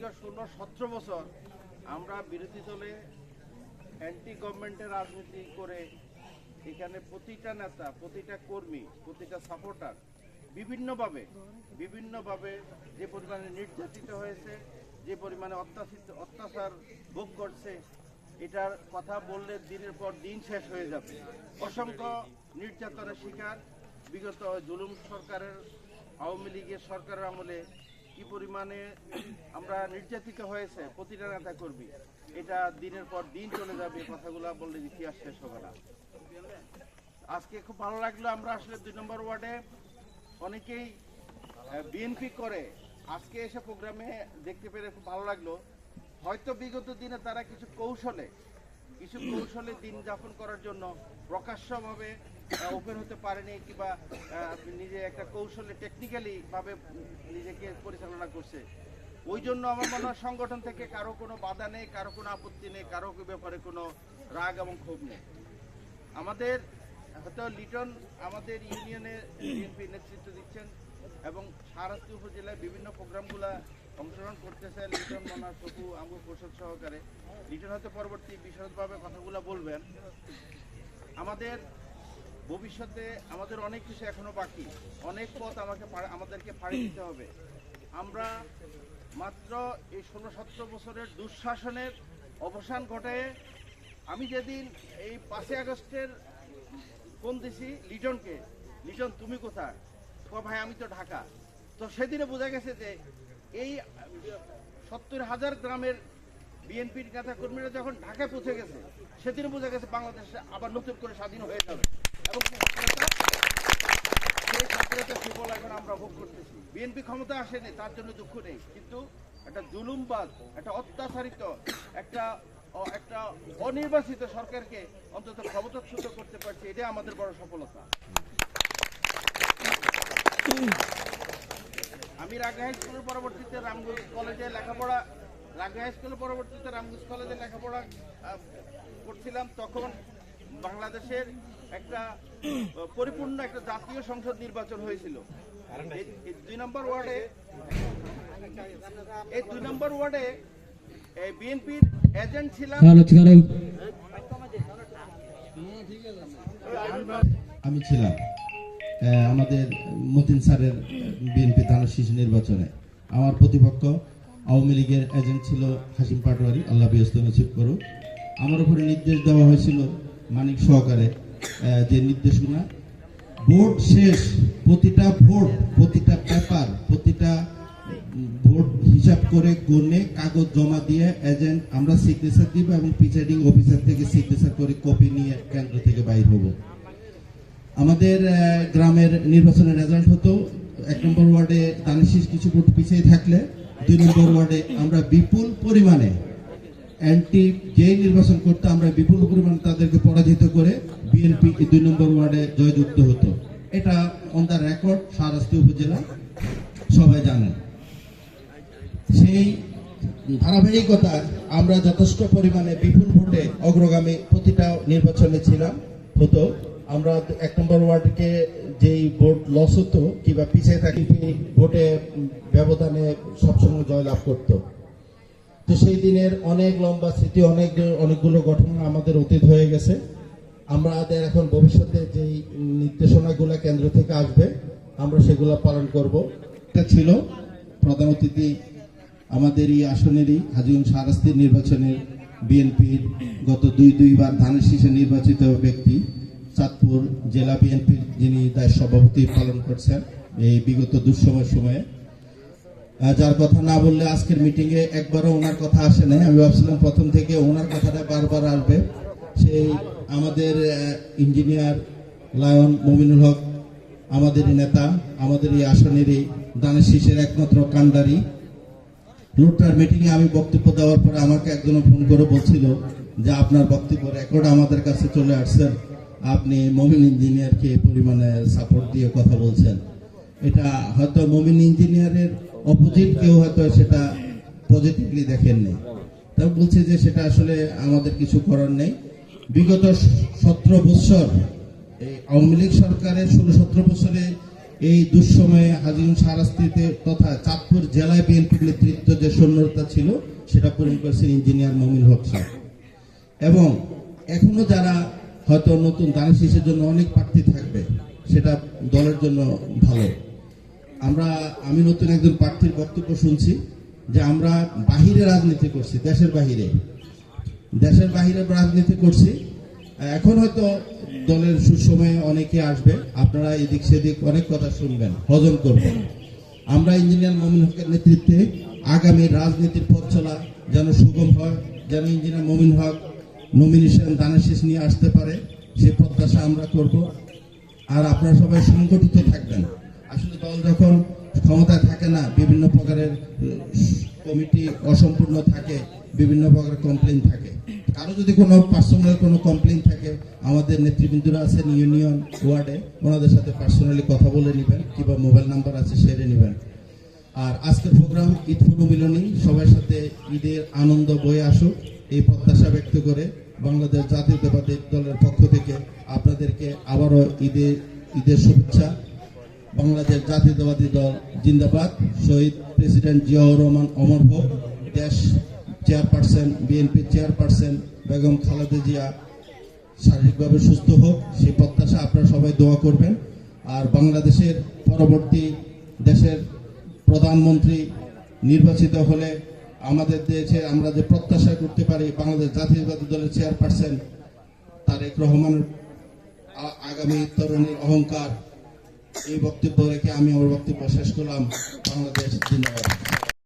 দীর্ঘ শূন্য সতেরো বছর আমরা বিরোধী দলে অ্যান্টি গভর্নমেন্টের রাজনীতি করে এখানে প্রতিটা নেতা, প্রতিটা কর্মী, প্রতিটা সাপোর্টার বিভিন্নভাবে বিভিন্নভাবে যে পরিমাণে নির্যাতিত হয়েছে, যে পরিমাণে অত্যাচিত, অত্যাচার ভোগ করছে, এটার কথা বললে দিনের পর দিন শেষ হয়ে যাবে। অসংখ্য নির্যাতনের শিকার বিগত জুলুম সরকারের, আওয়ামী লীগের সরকারের আমলে কি পরিমাণে আমরা নির্যাতিত হয়েছে, প্রতিটা নেতা কর্মী এটা দিনের পর দিন চলে যাবে কথাগুলো বললে ইতিহাস শেষ হবে না। আজকে খুব ভালো লাগল, আমরা আসলে দুই নম্বর ওয়ার্ডে অনেকেই বিএনপি করে, আজকে এসে প্রোগ্রামে দেখতে পেরে খুব ভালো লাগল। হয়তো বিগত দিনে তারা কিছু কৌশলে কিছু কৌশলে দিন যাপন করার জন্য প্রকাশ্যভাবে ওপেন হতে পারেনি কিংবা নিজে একটা কৌশলে টেকনিক্যালি ভাবে নিজেকে পরিচালনা করছে। ওই জন্য আমার মনে হয় সংগঠন থেকে কারও কোনো বাধা নেই, কারও কোনো আপত্তি নেই, কারও ব্যাপারে কোনো রাগ এবং ক্ষোভ নেই। আমাদের, হয়তো লিটন আমাদের ইউনিয়নে বিএনপি নেতৃত্ব দিচ্ছেন এবং সারাস্তি উপজেলায় বিভিন্ন প্রোগ্রামগুলা অংশগ্রহণ করতেছে লিটন মনা সবু আমু পরিষদ সহকারে। লিটন হয়তো পরবর্তী বিশদভাবে কথাগুলো বলবেন। আমাদের ভবিষ্যতে আমাদের অনেক কিছু এখনও বাকি। অনেক পথ আমাকে আমাদেরকে পাড়ি দিতে হবে। আমরা মাত্র এই ষোলো সতেরো বছরের দুঃশাসনের অবসান ঘটায় আমি যেদিন এই পাঁচই আগস্টের ফোন দিছি লিটনকে, লিটন, তুমি কোথায়? ভাই, আমি তো ঢাকা। তো সেদিনে বোঝা গেছে যে এই সত্তর হাজার গ্রামের বিএনপির নেতা কর্মীরা যখন ঢাকায় পৌঁছে গেছে, সেদিন বোঝা গেছে বাংলাদেশে আবার নতুন করে স্বাধীন হয়ে যাবে। এবং সেই স্বাধীনতা সুফল এখন আমরা ভোগ করতেছি। বিএনপি ক্ষমতা আসেনি, তার জন্য দুঃখ নেই। কিন্তু একটা জুলুমবাদ, একটা অত্যাচারিত, একটা একটা অনির্বাচিত সরকারকে অন্তত ক্ষমতাচ্যুত করতে পারছে, এটাই আমাদের বড় সফলতা। আমি রাগা হাই স্কুলের পরবর্তীতে রামগঞ্জ কলেজে লেখাপড়া রাগা হাই স্কুলের পরবর্তীতে রামগঞ্জ কলেজে লেখাপড়া করছিলাম। তখন বাংলাদেশের একটা পরিপূর্ণ একটা জাতীয় সংসদ নির্বাচন হয়েছিল। দুই নম্বর ওয়ার্ডে এই দুই নম্বর ওয়ার্ডে বিএনপির এজেন্ট ছিলাম। আমি ছিলাম। আমাদের মতিন স্যারের বিএনপি ধানের শিশু নির্বাচনে। আমার প্রতিপক্ষ আওয়ামী লীগের এজেন্ট ছিল হাসিম পাটোয়ারি। আল্লাহ ব্যস্ত নসিব করুক। আমার উপরে নির্দেশ দেওয়া হয়েছিল মানিক সহকারে যে নির্দেশনা। ভোট শেষ, প্রতিটা ভোট, প্রতিটা পেপার, প্রতিটা ভোট হিসাব করে গণে কাগজ জমা দিয়ে এজেন্ট, আমরা সিগনেচার দিব এবং প্রিসাইডিং অফিসার থেকে সিগনেচার করে কপি নিয়ে কেন্দ্র থেকে বাইর হব। আমাদের গ্রামের নির্বাচনের রেজাল্ট হতো। এক নম্বর ওয়ার্ডে দানিশিস কিছু ভোট পিছিয়ে থাকলে, দুই নম্বর ওয়ার্ডে আমরা বিপুল পরিমাণে অ্যান্টি যে নির্বাচন করতে, আমরা বিপুল পরিমাণে তাদেরকে পরাজিত করে বিএনপি দুই নম্বর ওয়ার্ডে জয়যুক্ত হতো। এটা অন দ্য রেকর্ড সারাস্তি উপজেলা সবাই জানেন সেই ধারাবাহিকতা আমরা যথেষ্ট পরিমাণে বিপুল ভোটে অগ্রগামী প্রতিটা নির্বাচনে ছিলাম, হতো। আমরা এক নম্বর ওয়ার্ডকে যেই ভোট লস হতো কিংবা পিছিয়ে থাকি ভোটে ব্যবধানে সবসময় জয়লাভ করতো। তো সেই দিনের অনেক লম্বা স্মৃতি, অনেক, অনেকগুলো ঘটনা আমাদের অতীত হয়ে গেছে। আমাদের এখন ভবিষ্যতে যেই নির্দেশনাগুলো কেন্দ্র থেকে আসবে, আমরা সেগুলো পালন করব। এটা ছিল প্রধান অতিথি আমাদের এই আসনেরই হাজিগঞ্জ সারাস্তির নির্বাচনের বিএনপির গত দুই, দুইবার ধানের শীষে নির্বাচিত ব্যক্তি। চাঁদপুর জেলা বিএনপির যিনি দায় সভাপতি পালন করছেন এই বিগত দুঃসময় সময়ে। যার কথা না বললে আজকের মিটিং এ একবারও ওনার কথা আসে নাই। আমি ভাবছিলাম প্রথম থেকে ওনার কথাটা বারবার আসবে। সেই আমাদের ইঞ্জিনিয়ার লায়ন মমিনুল হক আমাদের নেতা আমাদের এই আসনেরই দানের শীষের একমাত্র কান্ডারি লোকটার মিটিং এ আমি বক্তব্য দেওয়ার পরে আমাকে একজন ফোন করে বলছিল যে, আপনার বক্তব্য রেকর্ড আমাদের কাছে চলে আসছেন আপনি মমিন ইঞ্জিনিয়ারকে পরিমাণে সাপোর্ট দিয়ে কথা বলছেন। এটা হয়তো মমিন ইঞ্জিনিয়ারের অপোজিট কেউ হয়তো সেটা পজিটিভলি দেখেননি। তা বলছে যে সেটা আসলে আমাদের কিছু করার নেই। বিগত সতেরো বছর এই আওয়ামী লীগ সরকারের ষোলো সতেরো বছরে এই দুঃসময়ে হাজিম সারাস্তিতে তথা চাঁদপুর জেলায় বিএনপির নেতৃত্ব যে সৈন্যতা ছিল, সেটা পূরণ করেছেন ইঞ্জিনিয়ার মমিন হক এবং এখনও যারা হয়তো নতুন দানের শীষের জন্য অনেক প্রার্থী থাকবে, সেটা দলের জন্য ভালো। আমরা, আমি নতুন একজন প্রার্থীর বক্তব্য শুনছি যে আমরা বাহিরে রাজনীতি করছি, দেশের বাহিরে। দেশের বাহিরে রাজনীতি করছি। এখন হয়তো দলের সুসময়ে অনেকে আসবে, আপনারা এদিক সেদিক অনেক কথা শুনবেন, হজম করবেন। আমরা ইঞ্জিনিয়ার মমিন হকের নেতৃত্বে আগামী রাজনীতির পথ চলা যেন সুগম হয়, যেন ইঞ্জিনিয়ার মমিন হক নমিনেশন দানের শেষ নিয়ে আসতে পারে, সে প্রত্যাশা আমরা করব। আর আপনারা সবাই সংগঠিত থাকবেন। আসলে দল যখন ক্ষমতায় থাকে না, বিভিন্ন প্রকারের কমিটি অসম্পূর্ণ থাকে, বিভিন্ন প্রকারের কমপ্লেন থাকে। কারও যদি কোনো পার্সোনাল কোনো কমপ্লেন থাকে, আমাদের নেতৃবৃন্দরা আছেন ইউনিয়ন ওয়ার্ডে, ওনাদের সাথে পার্সোনালি কথা বলে নেবেন, কিংবা মোবাইল নাম্বার আছে সেরে নেবেন। আর আজকের প্রোগ্রাম ঈদ পুনর্মিলনী সবার সাথে ঈদের আনন্দ বয়ে আসুক। এই প্রত্যাশা ব্যক্ত করে বাংলাদেশ জাতীয়তাবাদী দলের পক্ষ থেকে আপনাদেরকে আবারও ঈদের ঈদের শুভেচ্ছা। বাংলাদেশ জাতীয়তাবাদী দল জিন্দাবাদ। শহীদ প্রেসিডেন্ট জিয়াউর রহমান অমর হোক। দেশ chairperson, BNP chairperson Begum Khaleda Zia শারীরিকভাবে সুস্থ হোক, সেই প্রত্যাশা আপনারা সবাই দোয়া করবেন। আর বাংলাদেশের পরবর্তী দেশের প্রধানমন্ত্রী নির্বাচিত হলে আমাদের দেশে আমরা যে প্রত্যাশা করতে পারি বাংলাদেশ জাতীয়তাবাদী দলের চেয়ারপারসন তারেক রহমান আগামী তরুণীর অহংকার এই বক্তব্য রেখে আমি আমার বক্তব্য শেষ করলাম। বাংলাদেশ জিন্দাবাদ।